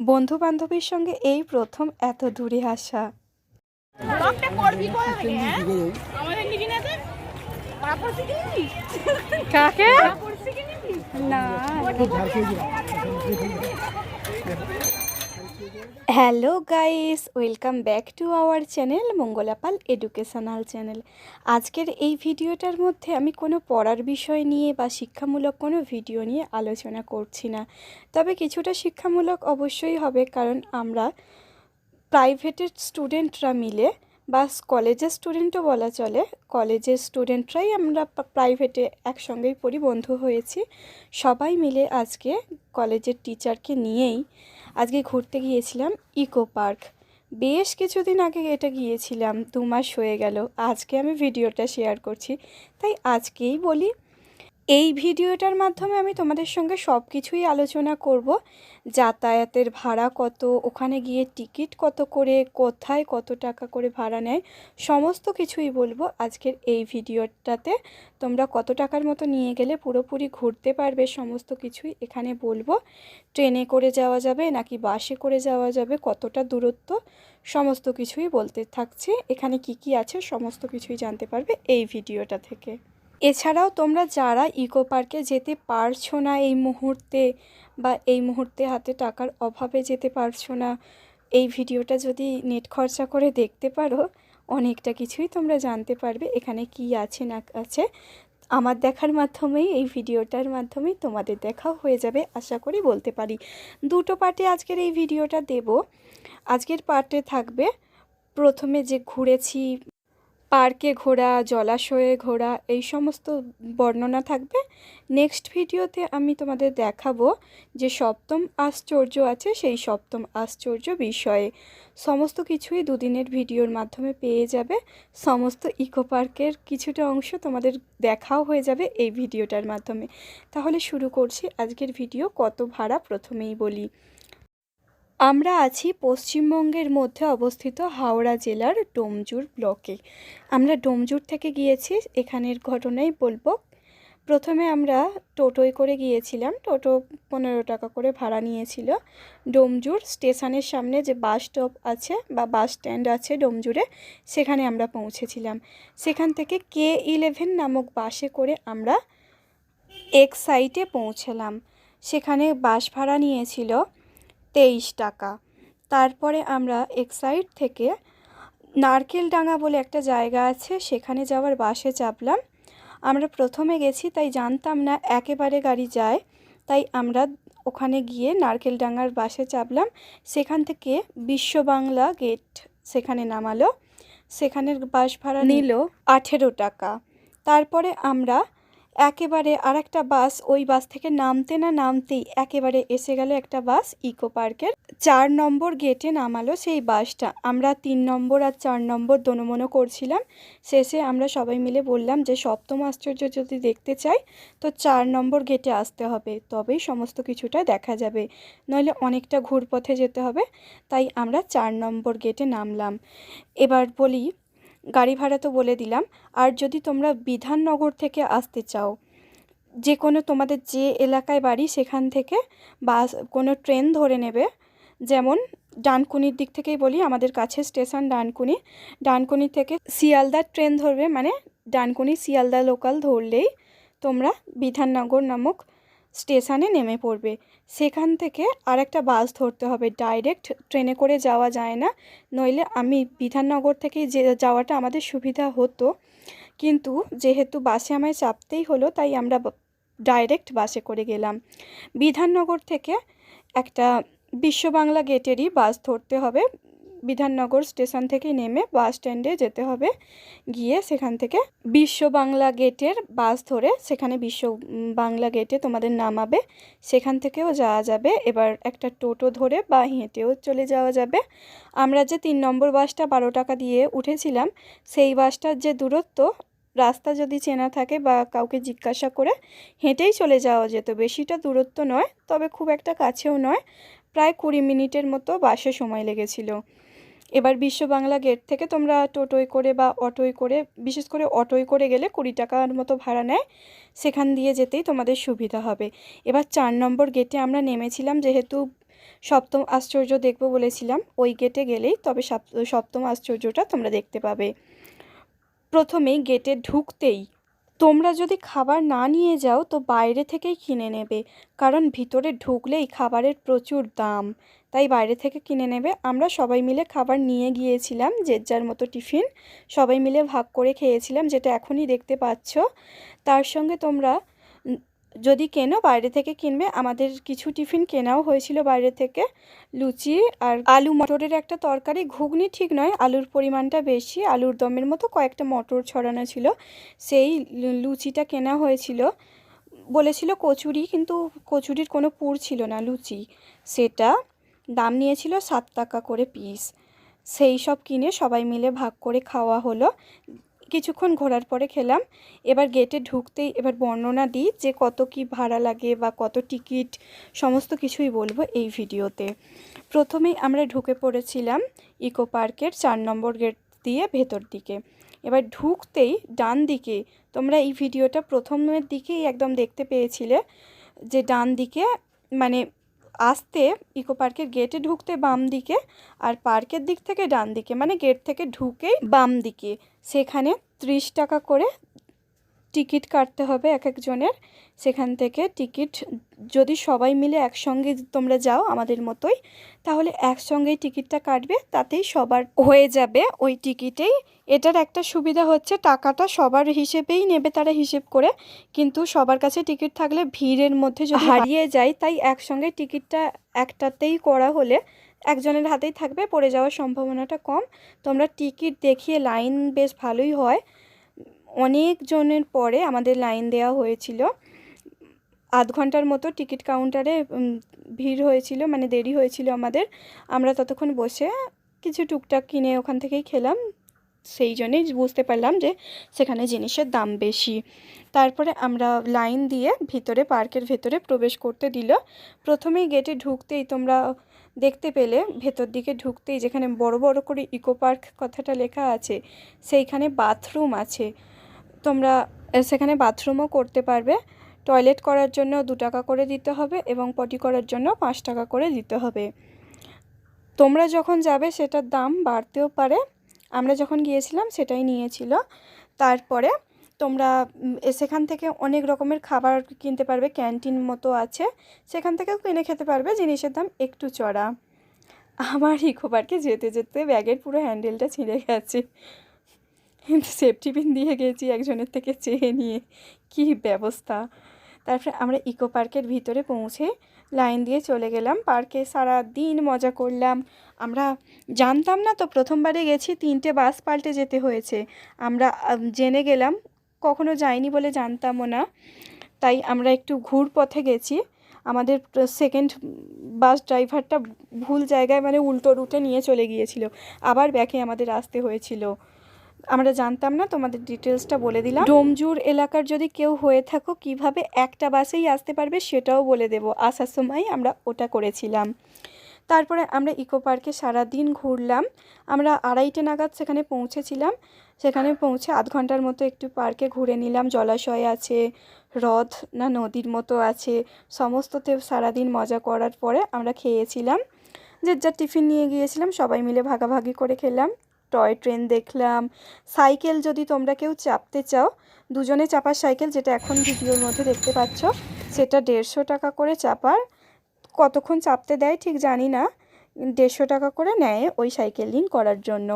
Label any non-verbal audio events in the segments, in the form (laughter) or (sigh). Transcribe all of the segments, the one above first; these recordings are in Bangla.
বন্ধু বান্ধবীর সঙ্গে এই প্রথম এত দূরে আসা। হ্যাঁ? কাকে? না। Hello guys, welcome back to our channel Mangalapal educational channel. আজকের এই ভিডিওটার মধ্যে আমি কোনো পড়ার বিষয় নিয়ে বা শিক্ষামূলক কোনো ভিডিও নিয়ে আলোচনা করছি না। তবে কিছুটা শিক্ষামূলক অবশ্যই হবে, কারণ আমরা প্রাইভেটের স্টুডেন্টরা মিলে বা কলেজের স্টুডেন্টও বলা চলে। কলেজের স্টুডেন্টরাই আমরা প্রাইভেটে একসঙ্গেই পড়ি, বন্ধু হয়েছি। সবাই মিলে আজকে কলেজের টিচারকে নিয়েই আজকে ঘুরতে গিয়েছিলাম ইকো পার্ক। বেশ কিছুদিন আগে এটা গিয়েছিলাম, দু মাস হয়ে গেল। আজকে আমি ভিডিওটা শেয়ার করছি। তাই আজকেই বলি এই ভিডিওটার মাধ্যমে আমি তোমাদের সঙ্গে সব কিছুই আলোচনা করব। যাতায়াতের ভাড়া কত, ওখানে গিয়ে টিকিট কত করে, কোথায় কত টাকা করে ভাড়া নেয়, সমস্ত কিছুই বলব আজকের এই ভিডিওটাতে। তোমরা কত টাকার মতো নিয়ে গেলে পুরোপুরি ঘুরতে পারবে, সমস্ত কিছুই এখানে বলব। ট্রেনে করে যাওয়া যাবে নাকি বাসে করে যাওয়া যাবে, কতটা দূরত্ব, সমস্ত কিছুই বলতে থাকছি। এখানে কি কি আছে, সমস্ত কিছুই জানতে পারবে এই ভিডিওটা থেকে। এছাড়াও তোমরা যারা ইকো পার্কে যেতে পারছ না এই মুহূর্তে বা এই মুহূর্তে হাতে টাকার অভাবে যেতে পারছ না, এই ভিডিওটা যদি নেট খরচা করে দেখতে পারো, অনেকটা কিছুই তোমরা জানতে পারবে এখানে কি আছে, না আছে। আমার দেখার মাধ্যমেই, এই ভিডিওটার মাধ্যমেই তোমাদের দেখাও হয়ে যাবে, আশা করি বলতে পারি। দুটো পার্টে আজকের এই ভিডিওটা দেব। আজকের পার্টে থাকবে, প্রথমে যে ঘুরেছি পার্কে ঘোরা, জলাশয়ে ঘোরা, এই সমস্ত বর্ণনা থাকবে। নেক্সট ভিডিওতে আমি তোমাদের দেখাবো যে সপ্তম আশ্চর্য আছে, সেই সপ্তম আশ্চর্য বিষয়ে। সমস্ত কিছুই দুদিনের ভিডিওর মাধ্যমে পেয়ে যাবে। সমস্ত ইকো পার্কের কিছুটা অংশ তোমাদের দেখাও হয়ে যাবে এই ভিডিওটার মাধ্যমে। তাহলে শুরু করছি আজকের ভিডিও কত ভাড়া প্রথমেই বলি। আমরা আছি পশ্চিমবঙ্গের মধ্যে অবস্থিত হাওড়া জেলার ডোমজুর ব্লকে। আমরা ডোমজুর থেকে গিয়েছি, এখানের ঘটনাই বলব। প্রথমে আমরা টোটোয় করে গিয়েছিলাম, টোটো পনেরো টাকা করে ভাড়া নিয়েছিল। ডোমজুর স্টেশনের সামনে যে বাস স্টপ আছে বা বাস স্ট্যান্ড আছে ডোমজুরে, সেখানে আমরা পৌঁছেছিলাম। সেখান থেকে কে ইলেভেন নামক বাসে করে আমরা এক সাইটে পৌঁছলাম। সেখানে বাস ভাড়া নিয়েছিল তেইশ টাকা। তারপরে আমরা এক্সাইড থেকে নারকেলডাঙ্গা বলে একটা জায়গা আছে সেখানে যাওয়ার বাসে চাপলাম। আমরা প্রথমে গেছি তাই জানতাম না একেবারে গাড়ি যায়। তাই আমরা ওখানে গিয়ে নারকেলডাঙ্গার বাসে চাপলাম। সেখান থেকে বিশ্ব বাংলা গেট সেখানে নামালো। সেখানের বাস ভাড়া নিল। আঠেরো টাকা। তারপরে আমরা একেবারে আর একটা বাস ওই বাস থেকে নামতে না নামতেই একেবারে এসে গেল একটা বাস ইকো পার্কের। চার নম্বর গেটে নামালো সেই বাসটা। আমরা তিন নম্বর আর চার নম্বর দনোমনো করছিলাম। শেষে আমরা সবাই মিলে বললাম যে, সপ্তম আশ্চর্য যদি দেখতে চাই, তো চার নম্বর গেটে আসতে হবে। তবেই সমস্ত কিছুটা দেখা যাবে। নইলে অনেকটা ঘুরপথে যেতে হবে। তাই আমরা চার নম্বর গেটে নামলাম। এবার বলি গাড়ি ভাড়া তো বলে দিলাম। আর যদি তোমরা বিধাননগর থেকে আসতে চাও যে কোনো তোমাদের যে এলাকায় বাড়ি সেখান থেকে বাস, কোনো ট্রেন ধরে নেবে, যেমন ডানকুনির দিক থেকেই বলি, আমাদের কাছে স্টেশন ডানকুনি। ডানকুনি থেকে শিয়ালদার ট্রেন ধরবে মানে ডানকুনি শিয়ালদা লোকাল ধরলেই তোমরা বিধাননগর নামক স্টেশনে নেমে পড়বে। সেখান থেকে আরেকটা বাস ধরতে হবে। ডাইরেক্ট ট্রেনে করে যাওয়া যায় না। নইলে আমি বিধাননগর থেকে যে যাওয়াটা আমাদের সুবিধা হতো। কিন্তু যেহেতু বাসে আমায় চাপতেই হলো, তাই আমরা ডাইরেক্ট বাসে করে গেলাম। বিধাননগর থেকে একটা বিশ্ব বাংলা গেটেরই বাস ধরতে হবে। বিধাননগর স্টেশন থেকে নেমে বাস স্ট্যান্ডে যেতে হবে। গিয়ে সেখান থেকে বিশ্ব বাংলা গেটের বাস ধরে সেখানে বিশ্ব বাংলা গেটে তোমাদের নামাবে। সেখান থেকেও যাওয়া যাবে। এবার একটা টোটো ধরে বা হেঁটেও চলে যাওয়া যাবে। আমরা যে তিন নম্বর বাসটা বারো টাকা দিয়ে উঠেছিলাম, সেই বাসটার যে দূরত্ব, রাস্তা যদি চেনা থাকে বা কাউকে জিজ্ঞাসা করে, হেঁটেই চলে যাওয়া যেত। বেশিটা দূরত্ব নয়, তবে খুব একটা কাছেও নয়। প্রায় কুড়ি মিনিটের মতো বাসে সময় লেগেছিল। এবার বিশ্ব বাংলা গেট থেকে তোমরা টোটোয় করে বা অটোয় করে, বিশেষ করে অটোয় করে গেলে কুড়ি টাকার মতো ভাড়া নেয়। সেখান দিয়ে যেতেই তোমাদের সুবিধা হবে। এবার চার নম্বর গেটে আমরা নেমেছিলাম যেহেতু সপ্তম আশ্চর্য দেখব বলেছিলাম। ওই গেটে গেলেই তবে সাপ- সপ্তম আশ্চর্যটা তোমরা দেখতে পাবে। প্রথমেই গেটে ঢুকতেই তোমরা যদি খাবার না নিয়ে যাও, তো বাইরে থেকেই কিনে নেবে। কারণ ভিতরে ঢুকলেই খাবারের প্রচুর দাম। তাই বাইরে থেকে কিনে নেবে। আমরা সবাই মিলে খাবার নিয়ে গিয়েছিলাম যে যার মতো টিফিন। সবাই মিলে ভাগ করে খেয়েছিলাম, যেটা এখনই দেখতে পাচ্ছ। তার সঙ্গে তোমরা যদি কেনো বাইরে থেকে কিনবে, আমাদের কিছু টিফিন কেনাও হয়েছিল বাইরে থেকে। লুচি আর আলু মটরের একটা তরকারি, ঘুগনি ঠিক নয়, আলুর পরিমাণটা বেশি, আলুর দমের মতো কয়েকটা মটর ছড়ানো ছিল। সেই লুচিটা কেনা হয়েছিল। বলেছিল কচুরি, কিন্তু কচুরির কোনো পুর ছিল না লুচি। সেটা দাম নিয়েছিল সাত টাকা করে পিস। সেই সব কিনে সবাই মিলে ভাগ করে খাওয়া হলো। কিছুক্ষণ ঘোরার পরে খেলাম। এবার গেটে ঢুকতেই এবার বর্ণনা দিই যে কত কি ভাড়া লাগে বা কত টিকিট সমস্ত কিছুই বলব এই ভিডিওতে। প্রথমেই আমরা ঢুকে পড়েছিলাম ইকো পার্কের চার নম্বর গেট দিয়ে ভেতর দিকে। এবার ঢুকতেই ডান দিকে, তোমরা এই ভিডিওটা প্রথমের দিকেই একদম দেখতে পেয়েছিলে যে ডান দিকে মানে আসতে ইকো পার্কের গেটে ঢুকতে বাম দিকে আর পার্কের দিক থেকে ডান দিকে মানে গেট থেকে ঢুকেই বাম দিকে। সেখানে ত্রিশ টাকা করে টিকিট কাটতে হবে এক একজনের। সেখান থেকে টিকিট যদি সবাই মিলে একসঙ্গে তোমরা যাও আমাদের মতোই তাহলে একসঙ্গেই টিকিটটা কাটবে তাতেই সবার হয়ে যাবে ওই টিকিটেই। এটার একটা সুবিধা হচ্ছে টাকাটা সবার হিসেবেই নেবে তারা হিসেব করে কিন্তু সবার কাছে টিকিট থাকলে ভিড়ের মধ্যে যদি হারিয়ে যায় তাই একসঙ্গে টিকিটটা একটাতেই করা হলে একজনের হাতেই থাকবে পড়ে যাওয়ার সম্ভাবনাটা কম। তোমরা টিকিট দেখিয়ে লাইন বেশ ভালোই হয়। অনেক জনের পরে আমাদের লাইন দেওয়া হয়েছিল। আধ ঘণ্টার মতো টিকিট কাউন্টারে ভিড় হয়েছিল মানে দেরি হয়েছিল আমাদের। আমরা ততক্ষণ বসে কিছু টুকটাক কিনে ওখান থেকেই খেলাম। সেই জন্যেই বুঝতে পারলাম যে সেখানে জিনিসের দাম বেশি। তারপরে আমরা লাইন দিয়ে ভিতরে, পার্কের ভেতরে প্রবেশ করতে দিল। প্রথমেই গেটে ঢুকতেই তোমরা দেখতে পেলে, ভেতর দিকে ঢুকতেই যেখানে বড় বড় করে ইকো পার্ক কথাটা লেখা আছে, সেইখানে বাথরুম আছে। তোমরা সেখানে বাথরুমও করতে পারবে। টয়লেট করার জন্য দু টাকা করে দিতে হবে এবং পটি করার জন্য পাঁচ টাকা করে দিতে হবে। তোমরা যখন যাবে, সেটার দাম বাড়তেও পারে। আমরা যখন গিয়েছিলাম, সেটাই নিয়েছিল। তারপরে তোমরা সেখান থেকে অনেক রকমের খাবার কিনতে পারবে, ক্যান্টিন মতো আছে। সেখান থেকেও কিনে খেতে পারবে, জিনিসের দাম একটু চড়া। আমার ইকো পার্কে যেতে যেতে ব্যাগের পুরো হ্যান্ডেলটা ছিঁড়ে গেছে। কিন্তু সেফটি পিন দিয়ে গেছি একজনের থেকে চেয়ে নিয়ে। কি ব্যবস্থা? তারপরে আমরা ইকো পার্কের ভিতরে পৌঁছে লাইন দিয়ে চলে গেলাম। পার্কে সারা দিন মজা করলাম। আমরা জানতাম না তো প্রথমবারে গেছি, তিনটে বাস পাল্টে যেতে হয়েছে। আমরা জেনে গেলাম, কখনো যাইনি বলে জানতামও না। তাই আমরা একটু ঘুর পথে গেছি। আমাদের সেকেন্ড বাস ড্রাইভারটা ভুল জায়গায় মানে উল্টো রুটে নিয়ে চলে গিয়েছিল। আবার ব্যাকে আমাদের আসতে হয়েছিল। আমরা জানতাম না তোমাদের ডিটেলসটা বলে দিলাম। ডোমজুর এলাকার যদি কেউ হয়ে থাকো কীভাবে একটা বাসেই আসতে পারবে সেটাও বলে দেব। আসার সময় আমরা ওটা করেছিলাম। তারপরে আমরা ইকো পার্কে সারাদিন ঘুরলাম। আমরা আড়াইটে নাগাদ সেখানে পৌঁছেছিলাম। সেখানে পৌঁছে আধ ঘণ্টার মতো একটু পার্কে ঘুরে নিলাম। জলাশয় আছে হ্রদ না নদীর মতো আছে। সমস্ততে সারাদিন মজা করার পরে আমরা খেয়েছিলাম। যে যার টিফিন নিয়ে গিয়েছিলাম সবাই মিলে ভাগাভাগি করে খেলাম। টয় ট্রেন দেখলাম। সাইকেল যদি তোমরা কেউ চাপতে চাও, দুজনে চাপার সাইকেল যেটা এখন ভিডিওর মধ্যে দেখতে পাচ্ছ, সেটা দেড়শো টাকা করে চাপার। কতক্ষণ চাপতে দেয় ঠিক জানি না, দেড়শো টাকা করে নেয় ওই সাইকেলিং করার জন্য।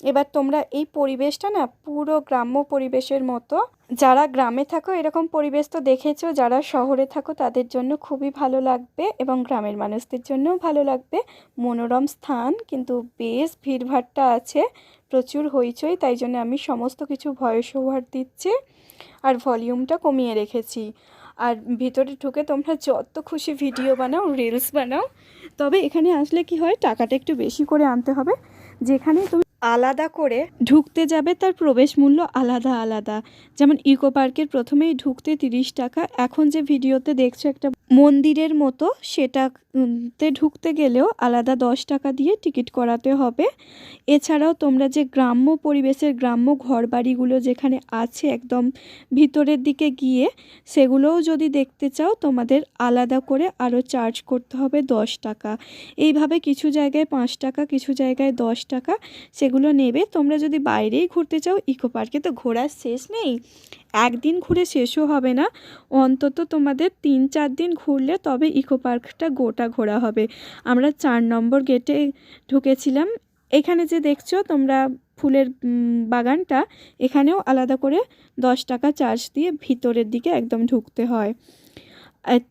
এবার তোমরা এই পরিবেশটা না পুরো গ্রাম্য পরিবেশের মতো যারা গ্রামে থাকো, এরকম পরিবেশ তো দেখেছ, যারা শহরে থাকো, তাদের জন্য খুবই ভালো লাগবে এবং গ্রামের মানুষদের জন্যও ভালো লাগবে। মনোরম স্থান, কিন্তু বেশ ভিড়ভাট্টা আছে, প্রচুর হইচই, তাই জন্য আমি সমস্ত কিছু ভয়েস ওভার দিচ্ছি আর ভলিউমটা কমিয়ে রেখেছি। আর ভিতরে ঢুকে তোমরা যত খুশি ভিডিও বানাও রিলস বানাও। তবে এখানে আসলে কি হয়, টাকাটা একটু বেশি করে আনতে হবে। যেখানে তুমি আলাদা করে ঢুকতে যাবে, তার প্রবেশ মূল্য আলাদা আলাদা। যেমন ইকো পার্কের প্রথমেই ঢুকতে তিরিশ টাকা, এখন যে ভিডিওতে দেখছ একটা মন্দিরের মতো, সেটাতে ঢুকতে গেলেও আলাদা দশ টাকা দিয়ে টিকিট করাতে হবে। এছাড়াও তোমরা যে গ্রাম্য পরিবেশের গ্রাম্য ঘরবাড়িগুলো যেখানে আছে একদম ভিতরের দিকে গিয়ে, সেগুলোও যদি দেখতে চাও, তোমাদের আলাদা করে আরও চার্জ করতে হবে দশ টাকা। এইভাবে কিছু জায়গায় পাঁচ টাকা, কিছু জায়গায় দশ টাকা, সেগুলো নেবে, তোমরা যদি বাইরেই ঘুরতে চাও, ইকো পার্কে তো ঘোরার শেষ নেই। একদিন ঘুরে শেষও হবে না। অন্তত তোমাদের তিন চার দিন ঘুরলে তবে ইকো পার্কটা গোটা ঘোরা হবে। আমরা চার নম্বর গেটে ঢুকেছিলাম। এখানে যে দেখছ, তোমরা ফুলের বাগানটা, এখানেও আলাদা করে দশ টাকা চার্জ দিয়ে ভিতরের দিকে একদম ঢুকতে হয়।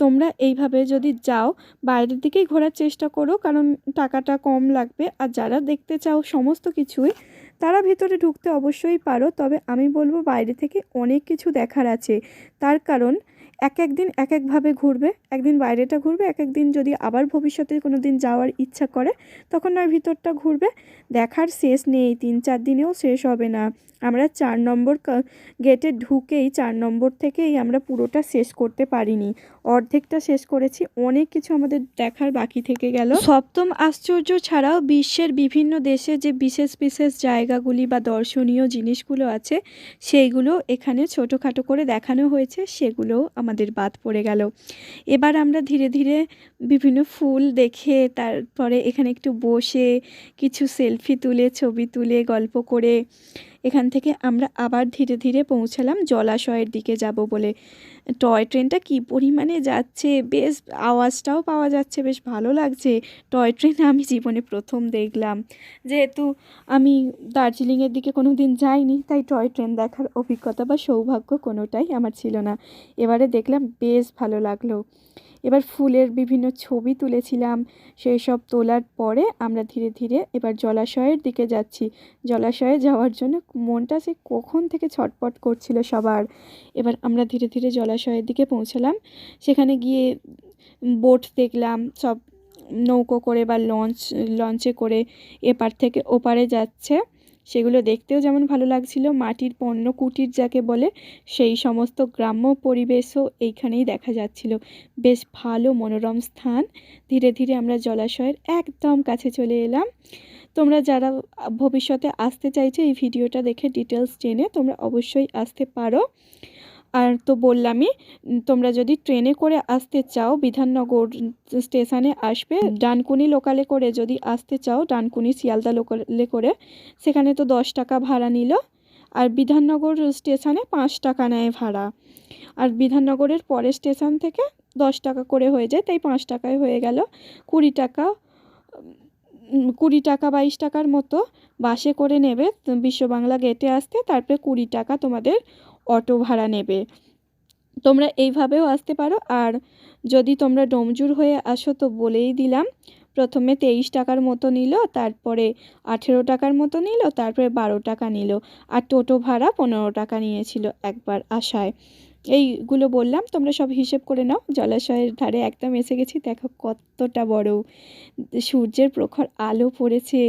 তোমরা এইভাবে যদি যাও, বাইরের দিকেই ঘোরার চেষ্টা করো, কারণ টাকাটা কম লাগবে। আর যারা দেখতে চাও সমস্ত কিছুই, তারা ভিতরে ঢুকতে অবশ্যই পারো। তবে আমি বলব বাইরে থেকে অনেক কিছু দেখার আছে। তার কারণ এক এক দিন এক একভাবে ঘুরবে একদিন বাইরেটা ঘুরবে, এক একদিন যদি আবার ভবিষ্যতে কোনো দিন যাওয়ার ইচ্ছা করে, তখন নয় ভিতরটা ঘুরবে। দেখার শেষ নেই, তিন চার দিনেও শেষ হবে না। আমরা চার নম্বর গেটে ঢুকেই চার নম্বর থেকেই আমরা পুরোটা শেষ করতে পারিনি। অর্ধেকটা শেষ করেছি, অনেক কিছু আমাদের দেখার বাকি থেকে গেল। সপ্তম আশ্চর্য ছাড়াও বিশ্বের বিভিন্ন দেশে যে বিশেষ বিশেষ জায়গাগুলি বা দর্শনীয় জিনিসগুলো আছে, সেইগুলো এখানে ছোটোখাটো করে দেখানো হয়েছে, সেগুলোও আমাদের বাদ পড়ে গেল। এবার আমরা ধীরে ধীরে বিভিন্ন ফুল দেখে তারপরে এখানে একটু বসে কিছু সেলফি তুলে, ছবি তুলে, গল্প করে এখান থেকে আমরা আবার ধীরে ধীরে পৌঁছালাম জলাশয়ের দিকে যাব বলে। টয় ট্রেনটা কি পরিমাণে যাচ্ছে? বেশ, আওয়াজটাও পাওয়া যাচ্ছে, বেশ ভালো লাগছে। টয় ট্রেন আমি জীবনে প্রথম দেখলাম। যেহেতু আমি দার্জিলিংয়ের দিকে কোনো দিন যাইনি, তাই টয় ট্রেন দেখার অভিজ্ঞতা বা সৌভাগ্য কোনোটাই আমার ছিল না। এবারে দেখলাম বেশ ভালো লাগল। এবার ফুলের বিভিন্ন ছবি তুলেছিলাম। সেই সব তোলার পরে আমরা ধীরে ধীরে এবার জলাশয়ের দিকে যাচ্ছি। জলাশয়ে যাওয়ার জন্য মনটা সে কখন থেকে ছটপট করছিল সবার। এবার আমরা ধীরে ধীরে জলাশয়ের দিকে পৌঁছালাম। সেখানে গিয়ে বোট দেখলাম, সব নৌকো করে বা লঞ্চ, লঞ্চে করে এপার থেকে ওপারে যাচ্ছে। সেগুলো দেখতেও যেমন ভালো লাগছিল। মাটির পণ্য কুটির যাকে বলে, সেই সমস্ত গ্রাম্য পরিবেশও এইখানেই দেখা যাচ্ছিল। বেশ ভালো মনোরম স্থান। ধীরে ধীরে আমরা জলাশয়ের একদম কাছে চলে এলাম। তোমরা যারা ভবিষ্যতে আসতে চাইছো এই ভিডিওটা দেখে ডিটেলস জেনে তোমরা অবশ্যই আসতে পারো। আর তো বললামই তোমরা যদি ট্রেনে করে আসতে চাও, বিধাননগর স্টেশনে আসবে, ডানকুনি লোকালে করে যদি আসতে চাও, ডানকুনি শিয়ালদা লোকালে করে, সেখানে তো দশ টাকা ভাড়া নিল। আর বিধাননগর স্টেশনে পাঁচ টাকা নেয় ভাড়া। আর বিধাননগরের পরের স্টেশন থেকে দশ টাকা করে হয়ে যায়, তাই পাঁচ টাকায় হয়ে গেল। কুড়ি টাকা কুড়ি টাকা বাইশ টাকার মতো বাসে করে নেবে বিশ্ব বাংলা গেটে আসতে, তারপরে কুড়ি টাকা তোমাদের অটো ভাড়া নেবে। তোমরা এইভাবেও আসতে পারো। আর যদি তোমরা ডোমজুর হয়ে আসো তো বলেই দিলাম, প্রথমে তেইশ টাকার মতো নিল, তারপরে আঠেরো টাকার মতো নিল, তারপরে বারো টাকা নিল। আর টোটো ভাড়া পনেরো টাকা নিয়েছিল একবার আসায়। এইগুলো বললাম, তোমরা সব হিসেব করে নাও। জলাশয়ের ধারে একদম এসে গেছি, দেখো কতটা বড়। সূর্যের প্রখর আলো পড়েছে,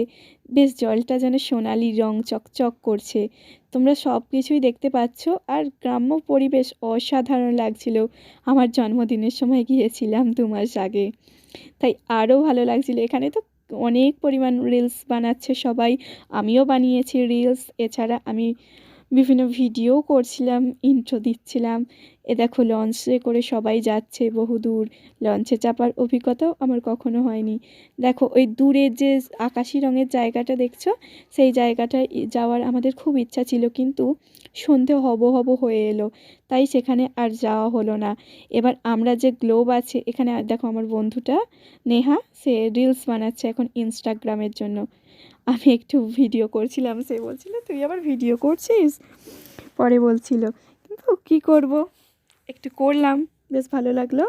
বেশ জলটা যেন সোনালি রং চকচক করছে। তোমরা সব কিছুই দেখতে পাচ্ছ, আর গ্রাম্য পরিবেশ অসাধারণ লাগছিল। আমার জন্মদিনের সময় গিয়েছিলাম দু মাস আগে। তাই আরও ভালো লাগছিল। এখানে তো অনেক পরিমাণ রিলস বানাচ্ছে সবাই। আমিও বানিয়েছি রিলস এছাড়া আমি বিভিন্ন ভিডিও করছিলাম ইন্ট্রো দিচ্ছিলাম। এ দেখো লঞ্চে করে সবাই যাচ্ছে বহু দূর। লঞ্চে চাপার অভিজ্ঞতাও আমার কখনো হয়নি। দেখো ওই দূরে যে আকাশি রঙের জায়গাটা দেখছ, সেই জায়গাটায় যাওয়ার আমাদের খুব ইচ্ছা ছিল, কিন্তু সন্ধে হব হব হয়ে এলো, তাই সেখানে আর যাওয়া হলো না। এবার আমরা যে গ্লোব আছে, এখানে দেখো আমার বন্ধুটা, নেহা, সে রিলস বানাচ্ছে এখন ইনস্টাগ্রামের জন্য। আমি একটু ভিডিও করছিলাম, সে বলছিল, তুই আবার ভিডিও করছিস? পরে বলছিল, কিন্তু কী করব? একটু করলাম, বেশ ভালো লাগল।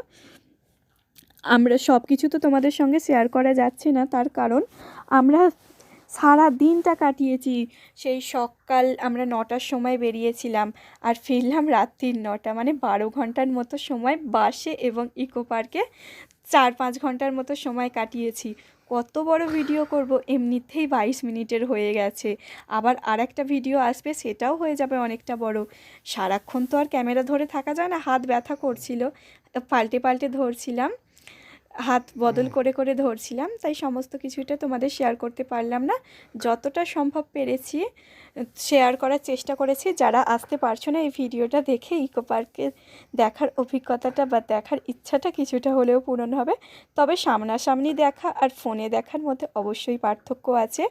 আমরা সব কিছু তো তোমাদের সঙ্গে শেয়ার করা যাচ্ছে না, তার কারণ আমরা সারা দিনটা কাটিয়েছি। সেই সকাল আমরা নটার সময় বেরিয়েছিলাম আর ফিরলাম রাত্রির নটা মানে বারো ঘণ্টার মতো সময় বাসে এবং ইকো পার্কে চার পাঁচ ঘণ্টার মতো সময় কাটিয়েছি। কত বড় ভিডিও করব, এমনিতেই বাইশ মিনিটের হয়ে গেছে। আবার আর একটা ভিডিও আসবে, সেটাও হয়ে যাবে অনেকটা বড়। সারাক্ষণ তো আর ক্যামেরা ধরে থাকা যায় না, হাত ব্যথা করছিল, পাল্টে পাল্টে ধরছিলাম। হাত বদল করে করে ধরছিলাম তাই সমস্ত কিছুটা তোমাদের শেয়ার করতে পারলাম না। যতটা সম্ভব পেরেছি শেয়ার করার চেষ্টা করেছি। যারা আসতে পারছ না এই ভিডিওটা দেখে ইকো পার্কে দেখার অভিজ্ঞতাটা বা দেখার ইচ্ছাটা কিছুটা হলেও পূরণ হবে। তবে সামনাসামনি দেখা আর ফোনে দেখার মধ্যে অবশ্যই পার্থক্য আছে।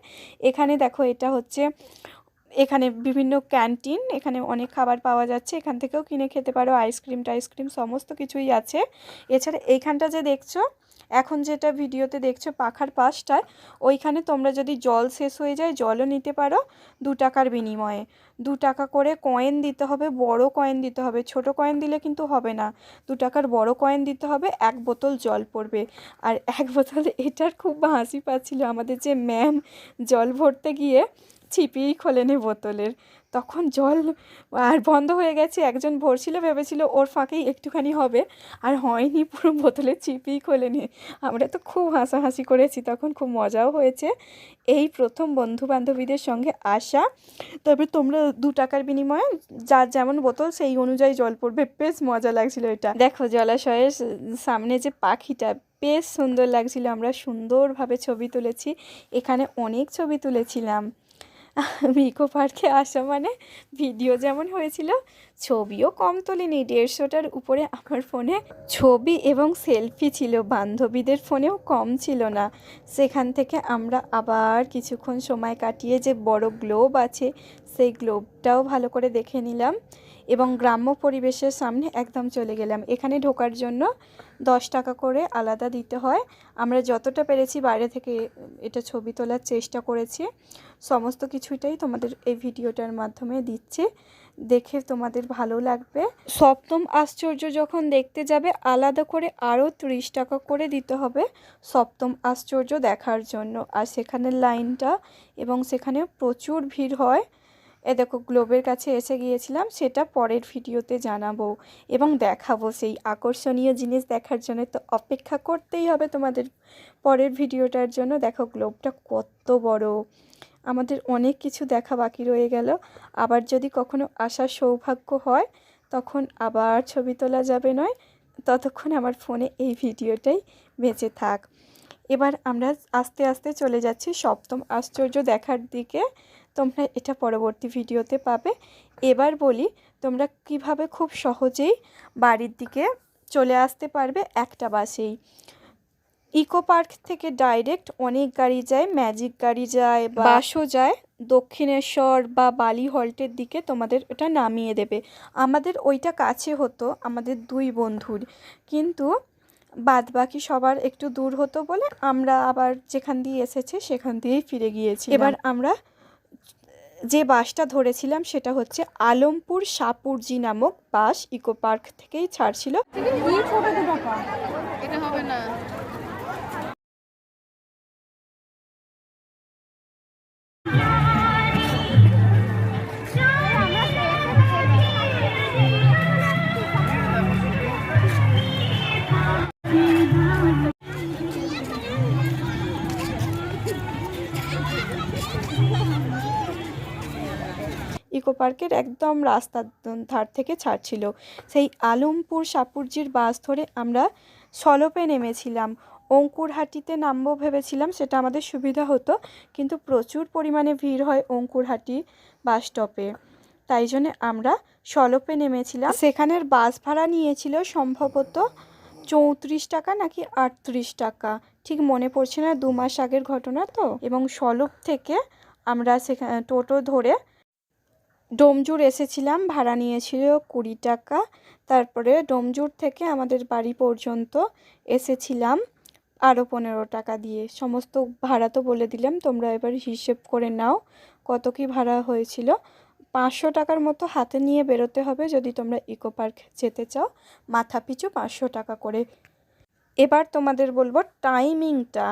এখানে দেখো এটা হচ্ছে এখানে বিভিন্ন ক্যান্টিন, এখানে অনেক খাবার পাওয়া যাচ্ছে, এখান থেকেও কিনে খেতে পারো, আইসক্রিম টাইসক্রিম সমস্ত কিছুই আছে। এছাড়া এইখানটা যে দেখছ, এখন যেটা ভিডিওতে দেখছ পাখার পাশটায়, ওইখানে তোমরা যদি জল শেষ হয়ে যায়, জলও নিতে পারো দু টাকার বিনিময়ে। দু টাকা করে কয়েন দিতে হবে, বড় কয়েন দিতে হবে, ছোট কয়েন দিলে কিন্তু হবে না। দু টাকার বড় কয়েন দিতে হবে, এক বোতল জল পড়বে। আর এক বোতল, এটার খুব হাসি পাচ্ছিল আমাদের যে ম্যাম জল ভরতে গিয়ে ছিপিই খোলেনি বোতলের। তখন জল আর বন্ধ হয়ে গেছে, একজন ভরছিল, ভেবেছিল ওর ফাঁকেই একটুখানি হবে। আর হয়নি, পুরো বোতলের চিপিই খোলেনি আমরা তো খুব হাসাহাসি করেছি, তখন খুব মজাও হয়েছে। এই প্রথম বন্ধু বান্ধবীদের সঙ্গে আসা। তবে তোমরা দু টাকার বিনিময়ে যার যেমন বোতল, সেই অনুযায়ী জল পড়বে। বেশ মজা লাগছিল এটা। দেখো, জলাশয়ের সামনে যে পাখিটা, বেশ সুন্দর লাগছিল। আমরা সুন্দরভাবে ছবি তুলেছি। এখানে অনেক ছবি তুলেছিলাম। (laughs) ইকো পার্কে আসা মানে ভিডিও যেমন হয়েছিল, ছবিও কম তোলেনি। দেড়শোটার উপরে আমার ফোনে ছবি এবং সেলফি ছিল, বান্ধবীদের ফোনেও কম ছিল না। সেখান থেকে আমরা আবার কিছুক্ষণ সময় কাটিয়ে যে বড় গ্লোব আছে, সেই গ্লোবটাও ভালো করে দেখে নিলাম। এবং গ্রাম্য পরিবেশের সামনে একদম চলে গেলাম। এখানে ঢোকার জন্য দশ টাকা করে আলাদা দিতে হয়। আমরা যতটা পেরেছি বাইরে থেকে এটা ছবি তোলার চেষ্টা করেছি। সমস্ত কিছুটাই তোমাদের এই ভিডিওটার মাধ্যমে দিচ্ছে। দেখে তোমাদের ভালো লাগবে। সপ্তম আশ্চর্য যখন দেখতে যাবে, আলাদা করে আরও ত্রিশ টাকা করে দিতে হবে সপ্তম আশ্চর্য দেখার জন্য। আর সেখানের লাইনটা এবং সেখানে প্রচুর ভিড় হয়। এ দেখো গ্লোবের কাছে এসে গিয়েছিলাম, সেটা পরের ভিডিওতে জানাব এবং দেখাবো সেই আকর্ষণীয় জিনিস দেখার জন্য। তো অপেক্ষা করতেই হবে তোমাদের পরের ভিডিওটার জন্য। দেখো গ্লোবটা কত বড়। আমাদের অনেক কিছু দেখা বাকি রয়ে গেল। আবার যদি কখনো আসার সৌভাগ্য হয়, তখন আবার ছবি তোলা যাবে নয়। ততক্ষণ আমার ফোনে এই ভিডিওটাই বেঁচে থাক। এবার আমরা আস্তে আস্তে চলে যাচ্ছি সপ্তম আশ্চর্য দেখার দিকে। তোমরা এটা পরবর্তী ভিডিওতে পাবে। এবার বলি তোমরা কীভাবে খুব সহজেই বাড়ির দিকে চলে আসতে পারবে একটা বাসেই। ইকো পার্ক থেকে ডাইরেক্ট অনেক গাড়ি যায় ম্যাজিক গাড়ি যায় বাসও যায়। দক্ষিণেশ্বর বা বালি হল্টের দিকে তোমাদের ওটা নামিয়ে দেবে। আমাদের ওইটা কাছে হতো আমাদের দুই বন্ধুর। কিন্তু বাদ বাকি সবার একটু দূর হতো বলে আমরা আবার যেখান দিয়ে এসেছে সেখান দিয়েই ফিরে গিয়েছি এবার আমরা যে বাসটা ধরেছিলাম সেটা হচ্ছে আলমপুর সাপুরজি নামক বাস ইকো পার্ক থেকেই ছাড়ছিল। এটা হবে না। ইকো পার্কের একদম রাস্তার ধার থেকে ছাড়ছিল সেই আলমপুর সাপুরজির বাস ধরে আমরা সলপে নেমেছিলাম। অঙ্কুরহাটিতে নামবো ভেবেছিলাম, সেটা আমাদের সুবিধা হতো, কিন্তু প্রচুর পরিমাণে ভিড় হয় অঙ্কুরহাটি বাস স্টপে। তাই জন্যে আমরা সলপে নেমেছিলাম। সেখানের বাস ভাড়া নিয়েছিল সম্ভবত চৌত্রিশ টাকা নাকি আটত্রিশ টাকা। ঠিক মনে পড়ছে না, দু মাস আগের ঘটনা তো। এবং সলপ থেকে আমরা সেখানে টোটো ধরে ডোমজুর এসেছিলাম, ভাড়া নিয়েছিল কুড়ি টাকা। তারপরে ডোমজুর থেকে আমাদের বাড়ি পর্যন্ত এসেছিলাম আরও পনেরো টাকা দিয়ে। সমস্ত ভাড়া তো বলে দিলাম, তোমরা এবার হিসেব করে নাও কত কি ভাড়া হয়েছিল। পাঁচশো টাকার মতো হাতে নিয়ে বেরোতে হবে যদি তোমরা ইকো পার্ক যেতে চাও। মাথা পিছু পাঁচশো টাকা করে। এবার তোমাদের বলব টাইমিংটা।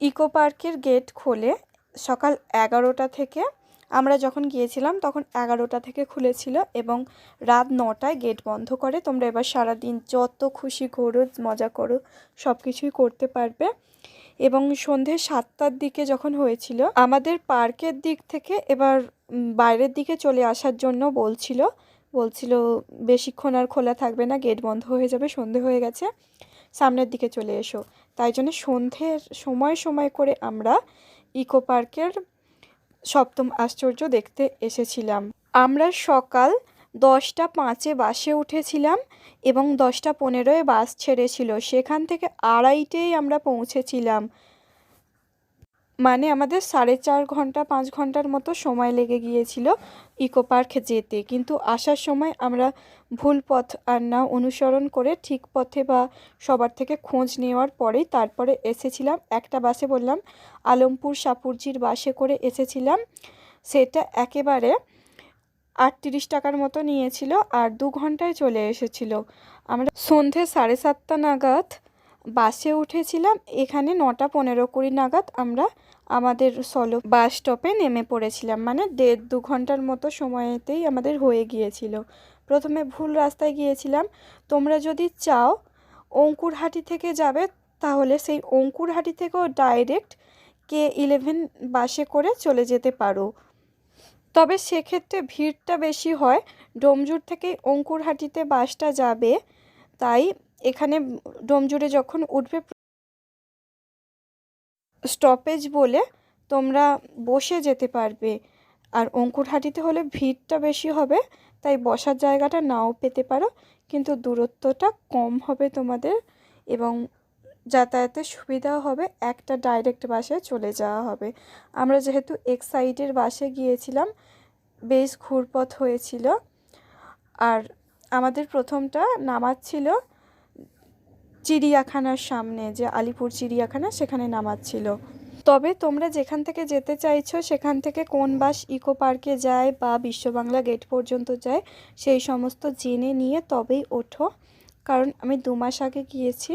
ইকো পার্কের গেট খোলে সকাল এগারোটা থেকে আমরা যখন গিয়েছিলাম, তখন এগারোটা থেকে খুলেছিল এবং রাত নটায় গেট বন্ধ করে। তোমরা এবার সারাদিন যত খুশি ঘোরো মজা করো সব কিছুই করতে পারবে। এবং সন্ধে সাতটার দিকে যখন হয়েছিল, আমাদের পার্কের দিক থেকে এবার বাইরের দিকে চলে আসার জন্য বলছিল বলছিল, বেশিক্ষণ আর খোলা থাকবে না, গেট বন্ধ হয়ে যাবে, সন্ধে হয়ে গেছে, সামনের দিকে চলে এসো। তাই জন্য সন্ধ্যের সময় সময় করে আমরা ইকো পার্কের সপ্তম আশ্চর্য দেখতে এসেছিলাম। আমরা সকাল দশটা পাঁচে বাসে উঠেছিলাম এবং দশটা পনেরোয় বাস ছেড়েছিল। সেখান থেকে আড়াইটেই আমরা পৌঁছেছিলাম। মানে আমাদের সাড়ে চার ঘণ্টা, পাঁচ ঘণ্টার মতো সময় লেগে গিয়েছিল ইকো পার্ক যেতে। কিন্তু আসার সময় আমরা ভুল পথ আর না অনুসরণ করে ঠিক পথে বা সবার থেকে খোঁজ নেওয়ার পরেই তারপরে এসেছিলাম। একটা বাসে বললাম, আলমপুর সাপুরজির বাসে করে এসেছিলাম। সেটা একেবারে আটত্রিশ টাকার মতো নিয়েছিল আর দু ঘন্টায় চলে এসেছিল। আমরা সন্ধে সাড়ে সাতটা নাগাদ বাসে উঠেছিলাম, এখানে নটা পনেরো কুড়ি নাগাদ আমরা আমাদের সলো বাস স্টপে নেমে পড়েছিলাম। মানে দেড় দু ঘণ্টার মতো সময়তেই আমাদের হয়ে গিয়েছিল। প্রথমে ভুল রাস্তায় গিয়েছিলাম। তোমরা যদি চাও অঙ্কুরহাটি থেকে যাবে, তাহলে সেই অঙ্কুরহাটি থেকেও ডাইরেক্ট কে ইলেভেন বাসে করে চলে যেতে পারো। তবে সেক্ষেত্রে ভিড়টা বেশি হয়। ডোমজুর থেকে অঙ্কুরহাটিতে বাসটা যাবে, তাই এখানে ডোমজুরে যখন উঠবে স্টপেজ বলে তোমরা বসে যেতে পারবে। আর অঙ্কুরহাটিতে হলে ভিড়টা বেশি হবে, তাই বসার জায়গাটা নাও পেতে পারো, কিন্তু দূরত্বটা কম হবে তোমাদের এবং যাতায়াতের সুবিধাও হবে, একটা ডাইরেক্ট বাসে চলে যাওয়া হবে। আমরা যেহেতু এক সাইডের বাসে গিয়েছিলাম, বেশ ঘুরপথ হয়েছিল। আর আমাদের প্রথমটা নামাচ্ছিল চিড়িয়াখানার সামনে, যে আলিপুর চিড়িয়াখানা সেখানে নামাচ্ছিল। তবে তোমরা যেখান থেকে যেতে চাইছো, সেখান থেকে কোন বাস ইকো পার্কে যায় বা বিশ্ববাংলা গেট পর্যন্ত যায়, সেই সমস্ত জেনে নিয়ে তবেই ওঠো। কারণ আমি দু মাস আগে গিয়েছি,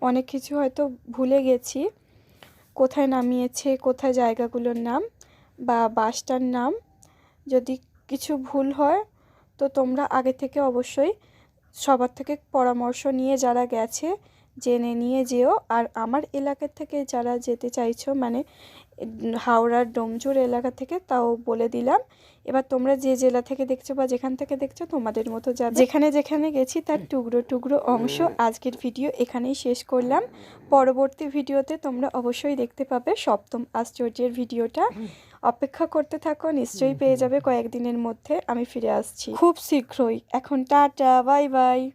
অনেক কিছু হয়তো ভুলে গেছি। কোথায় নামিয়েছে, কোথায় জায়গাগুলোর নাম বা বাসটার নাম, যদি কিছু ভুল হয়, তো তোমরা আগে থেকে অবশ্যই সবার থেকে পরামর্শ নিয়ে যারা গেছে, জেনে নিয়ে যেও। আর আমার এলাকার থেকে যারা যেতে চাইছো মানে হাওড়ার ডোমজুর এলাকা থেকে তাও বলে দিলাম। এবার তোমরা যে জেলা থেকে দেখছ বা যেখান থেকে দেখছ তোমাদের মতো যা যেখানে যেখানে গেছি তার টুকরো টুকরো অংশ আজকের ভিডিও এখানেই শেষ করলাম। পরবর্তী ভিডিওতে তোমরা অবশ্যই দেখতে পাবে সপ্তম আশ্চর্যের ভিডিওটা। অপেক্ষা করতে থাকো নিশ্চয়ই পেয়ে যাবে কয়েকদিনের মধ্যে। আমি ফিরে আসছি। খুব শীঘ্রই। এখন টাটা বাই বাই।